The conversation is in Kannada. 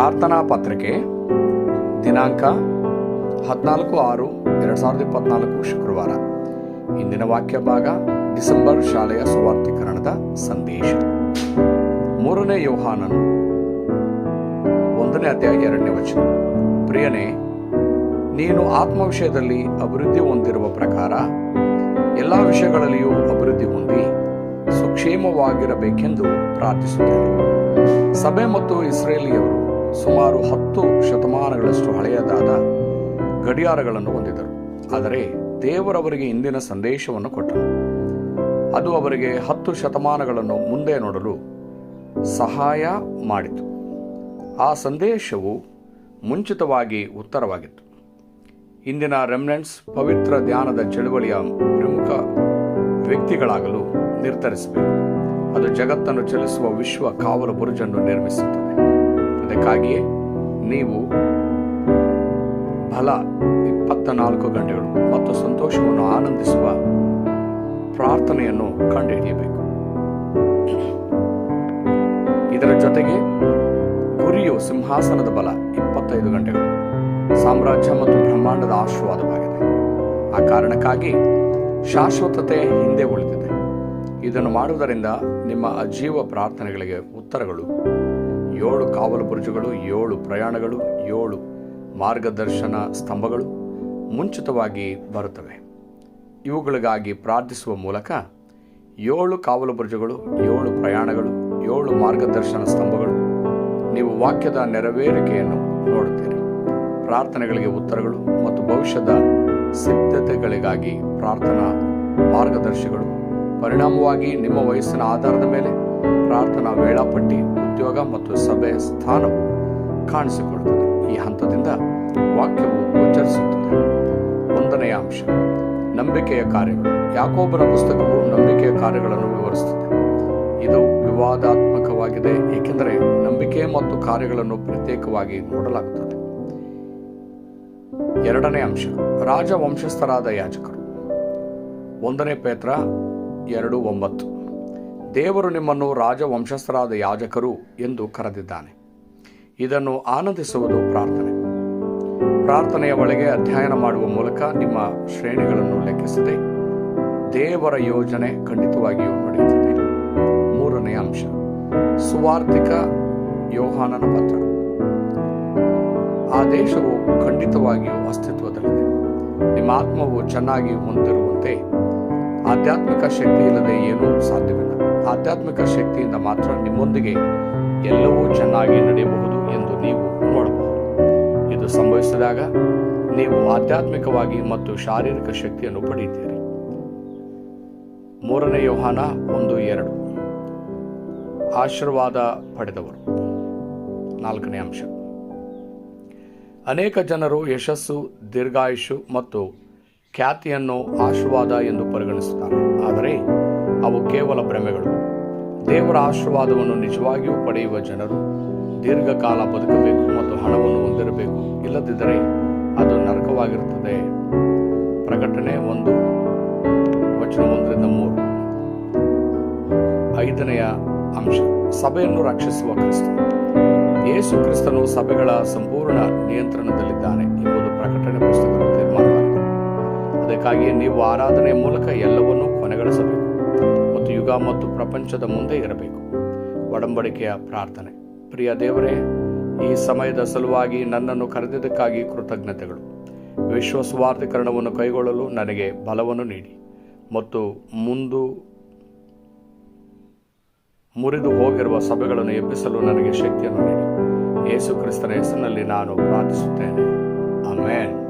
ಪ್ರಾರ್ಥನಾ ಪತ್ರಿಕೆ, ದಿನಾಂಕ ಹದಿನಾಲ್ಕು ಆರು ಎರಡು ಸಾವಿರದ ಇಪ್ಪತ್ನಾಲ್ಕು ಶುಕ್ರವಾರ. ಇಂದಿನ ವಾಕ್ಯ ಭಾಗ, ಡಿಸೆಂಬರ್ ಶಾಲೆಯ ಸುವಾರ್ಥೀಕರಣದ ಸಂದೇಶ. ಮೂರನೇ ಯೋಹಾನನು, ಒಂದನೇ ಅಧ್ಯಾಯ ಎರಡನೇ ವಚನ. ಪ್ರಿಯನೇ, ನೀನು ಆತ್ಮ ವಿಷಯದಲ್ಲಿ ಅಭಿವೃದ್ಧಿ ಹೊಂದಿರುವ ಪ್ರಕಾರ ಎಲ್ಲ ವಿಷಯಗಳಲ್ಲಿಯೂ ಅಭಿವೃದ್ಧಿ ಹೊಂದಿ ಸುಕ್ಷೇಮವಾಗಿರಬೇಕೆಂದು ಪ್ರಾರ್ಥಿಸುತ್ತೇನೆ. ಸಭೆ ಮತ್ತು ಇಸ್ರೇಲಿಯವರು ಸುಮಾರು ಹತ್ತು ಶತಮಾನಗಳಷ್ಟು ಹಳೆಯದಾದ ಗಡಿಯಾರಗಳನ್ನು ಹೊಂದಿದರು ಆದರೆ ದೇವರವರಿಗೆ ಇಂದಿನ ಸಂದೇಶವನ್ನು ಕೊಟ್ಟರು. ಅದು ಅವರಿಗೆ ಹತ್ತು ಶತಮಾನಗಳನ್ನು ಮುಂದೆ ನೋಡಲು ಸಹಾಯ ಮಾಡಿತು. ಆ ಸಂದೇಶವು ಮುಂಚಿತವಾಗಿ ಉತ್ತರವಾಗಿತ್ತು. ಇಂದಿನ ರೆಮ್ನೆಂಟ್ಸ್ ಪವಿತ್ರ ಧ್ಯಾನದ ಚಳುವಳಿಯ ಪ್ರಮುಖ ವ್ಯಕ್ತಿಗಳಾಗಲು ನಿರ್ಧರಿಸಬೇಕು. ಅದು ಜಗತ್ತನ್ನು ಚಲಿಸುವ ವಿಶ್ವ ಕಾವಲು ಬುರುಜನ್ನು ನಿರ್ಮಿಸುತ್ತದೆ. ಅದಕ್ಕಾಗಿಯೇ ನೀವು ಬಲ ಇಪ್ಪತ್ತ ನಾಲ್ಕು ಗಂಟೆಗಳು ಮತ್ತು ಸಂತೋಷವನ್ನು ಆನಂದಿಸುವ ಪ್ರಾರ್ಥನೆಯನ್ನು ಕಂಡುಹಿಡಿಯಬೇಕು. ಇದರ ಜೊತೆಗೆ ಗುರಿಯು ಸಿಂಹಾಸನದ ಬಲ ಇಪ್ಪತ್ತೈದು ಗಂಟೆಗಳು. ಸಾಮ್ರಾಜ್ಯ ಮತ್ತು ಬ್ರಹ್ಮಾಂಡದ ಆಶೀರ್ವಾದವಾಗಿದೆ. ಆ ಕಾರಣಕ್ಕಾಗಿ ಶಾಶ್ವತತೆ ಹಿಂದೆ ಉಳಿದಿದೆ. ಇದನ್ನು ಮಾಡುವುದರಿಂದ ನಿಮ್ಮ ಅಜೀವ ಪ್ರಾರ್ಥನೆಗಳಿಗೆ ಉತ್ತರಗಳು ಏಳು ಕಾವಲು ಬುರುಜುಗಳು ಏಳು ಪ್ರಯಾಣಗಳು, ಏಳು ಮಾರ್ಗದರ್ಶನ ಸ್ತಂಭಗಳು ಮುಂಚಿತವಾಗಿ ಬರುತ್ತವೆ. ಇವುಗಳಿಗಾಗಿ ಪ್ರಾರ್ಥಿಸುವ ಮೂಲಕ ಏಳು ಕಾವಲು ಬುರುಜುಗಳು ಏಳು ಪ್ರಯಾಣಗಳು, ಏಳು ಮಾರ್ಗದರ್ಶನ ಸ್ತಂಭಗಳು ನೀವು ವಾಕ್ಯದ ನೆರವೇರಿಕೆಯನ್ನು ನೋಡುತ್ತೀರಿ. ಪ್ರಾರ್ಥನೆಗಳಿಗೆ ಉತ್ತರಗಳು ಮತ್ತು ಭವಿಷ್ಯದ ಸಿದ್ಧತೆಗಳಿಗಾಗಿ ಪ್ರಾರ್ಥನಾ ಮಾರ್ಗದರ್ಶಿಗಳು. ಪರಿಣಾಮವಾಗಿ ನಿಮ್ಮ ವಯಸ್ಸಿನ ಆಧಾರದ ಮೇಲೆ ಪ್ರಾರ್ಥನಾ ವೇಳಾಪಟ್ಟಿ, ಉದ್ಯೋಗ ಮತ್ತು ಸಭೆ ಸ್ಥಾನವು ಕಾಣಿಸಿಕೊಳ್ಳುತ್ತದೆ. ಈ ಹಂತದಿಂದ ವಾಕ್ಯವು ಗೋಚರಿಸುತ್ತದೆ. ಒಂದನೆಯ ಅಂಶ, ನಂಬಿಕೆಯ ಕಾರ್ಯಗಳು. ಯಾಕೋಬರ ಪುಸ್ತಕವು ನಂಬಿಕೆಯ ಕಾರ್ಯಗಳನ್ನು ವಿವರಿಸುತ್ತದೆ. ಇದು ವಿವಾದಾತ್ಮಕವಾಗಿದೆ, ಏಕೆಂದರೆ ನಂಬಿಕೆ ಮತ್ತು ಕಾರ್ಯಗಳನ್ನು ಪ್ರತ್ಯೇಕವಾಗಿ ನೋಡಲಾಗುತ್ತದೆ. ಎರಡನೇ ಅಂಶ, ರಾಜವಂಶಸ್ಥರಾದ ಯಾಜಕರು. ಒಂದನೇ ಪೇತ್ರ ಎರಡು ಒಂಬತ್ತು. ದೇವರು ನಿಮ್ಮನ್ನು ರಾಜವಂಶಸ್ಥರಾದ ಯಾಜಕರು ಎಂದು ಕರೆದಿದ್ದಾನೆ. ಇದನ್ನು ಆನಂದಿಸುವುದು ಪ್ರಾರ್ಥನೆ. ಪ್ರಾರ್ಥನೆಯ ಒಳಗೆ ಅಧ್ಯಯನ ಮಾಡುವ ಮೂಲಕ ನಿಮ್ಮ ಶ್ರೇಣಿಗಳನ್ನು ಲೆಕ್ಕಿಸದೆ ದೇವರ ಯೋಜನೆ ಖಂಡಿತವಾಗಿಯೂ ನಡೆಯುತ್ತದೆ. ಮೂರನೇ ಅಂಶ, ಸುವಾರ್ಥಿಕ ಯೋಹಾನನ ಪತ್ರ. ಆ ದೇಶವು ಖಂಡಿತವಾಗಿಯೂ ಅಸ್ತಿತ್ವದಲ್ಲಿದೆ. ನಿಮ್ಮ ಆತ್ಮವು ಚೆನ್ನಾಗಿ ಹೊಂದಿರುವಂತೆ ಆಧ್ಯಾತ್ಮಿಕ ಶಕ್ತಿ ಇಲ್ಲದೆ ಏನೂ ಸಾಧ್ಯವಿಲ್ಲ. ಆಧ್ಯಾತ್ಮಿಕ ಶಕ್ತಿಯಿಂದ ಮಾತ್ರ ನಿಮ್ಮೊಂದಿಗೆ ಎಲ್ಲವೂ ಚೆನ್ನಾಗಿ ನಡೆಯಬಹುದು ಎಂದು ನೀವು ನೋಡಬಹುದು. ಇದು ಸಂಭವಿಸಿದಾಗ ನೀವು ಆಧ್ಯಾತ್ಮಿಕವಾಗಿ ಮತ್ತು ಶಾರೀರಿಕ ಶಕ್ತಿಯನ್ನು ಪಡೆಯುತ್ತೀರಿ. ಮೂರನೇ ಯೋಹಾನ ಒಂದು ಎರಡು. ಆಶೀರ್ವಾದ ಪಡೆದವರು. ನಾಲ್ಕನೇ ಅಂಶ. ಅನೇಕ ಜನರು ಯಶಸ್ಸು ದೀರ್ಘಾಯುಷು ಮತ್ತು ಖ್ಯಾತಿಯನ್ನು ಆಶೀರ್ವಾದ ಎಂದು ಪರಿಗಣಿಸುತ್ತಾರೆ. ಆದರೆ ಅವು ಕೇವಲ ಭ್ರಮೆಗಳು. ದೇವರ ಆಶೀರ್ವಾದವನ್ನು ನಿಜವಾಗಿಯೂ ಪಡೆಯುವ ಜನರು ದೀರ್ಘಕಾಲ ಬದುಕಬೇಕು ಮತ್ತು ಹಣವನ್ನು ಹೊಂದಿರಬೇಕು. ಇಲ್ಲದಿದ್ದರೆ ಅದು ನರಕವಾಗಿರುತ್ತದೆ. ಪ್ರಕಟಣೆ ಒಂದು, ವಚನ ಒಂದರಿಂದ ಮೂರು. ಐದನೆಯ ಅಂಶ, ಸಭೆಯನ್ನು ರಕ್ಷಿಸುವ ಕ್ರಿಸ್ತ. ಯೇಸು ಕ್ರಿಸ್ತನು ಸಭೆಗಳ ಸಂಪೂರ್ಣ ನಿಯಂತ್ರಣದಲ್ಲಿದ್ದಾನೆ ಎಂಬುದು ಪ್ರಕಟಣೆ ಪುಸ್ತಕದ ತೀರ್ಮಾನವಾಗಿದೆ ಅದಕ್ಕಾಗಿಯೇ ನೀವು ಆರಾಧನೆಯ ಮೂಲಕ ಎಲ್ಲವನ್ನೂ ಕೊನೆಗಳಿಸಬೇಕು. ಯುಗ ಮತ್ತು ಪ್ರಪಂಚದ ಮುಂದೆ ಇರಬೇಕು. ಒಡಂಬಡಿಕೆಯ ಪ್ರಾರ್ಥನೆ. ಪ್ರಿಯ ದೇವರೇ, ಈ ಸಮಯದ ಸಲುವಾಗಿ ನನ್ನನ್ನು ಕರೆದಿದ್ದಕ್ಕಾಗಿ ಕೃತಜ್ಞತೆಗಳು. ವಿಶ್ವ ಸ್ವಾರ್ಥೀಕರಣವನ್ನು ಕೈಗೊಳ್ಳಲು ನನಗೆ ಬಲವನ್ನು ನೀಡಿ ಮತ್ತು ಮುಂದು ಮುರಿದು ಹೋಗಿರುವ ಸಭೆಗಳನ್ನು ಎಬ್ಬಿಸಲು ನನಗೆ ಶಕ್ತಿಯನ್ನು ನೀಡಿ. ಯೇಸು ಕ್ರಿಸ್ತನ ಹೆಸರಿನಲ್ಲಿ ನಾನು ಪ್ರಾರ್ಥಿಸುತ್ತೇನೆ. ಆಮೇನ್.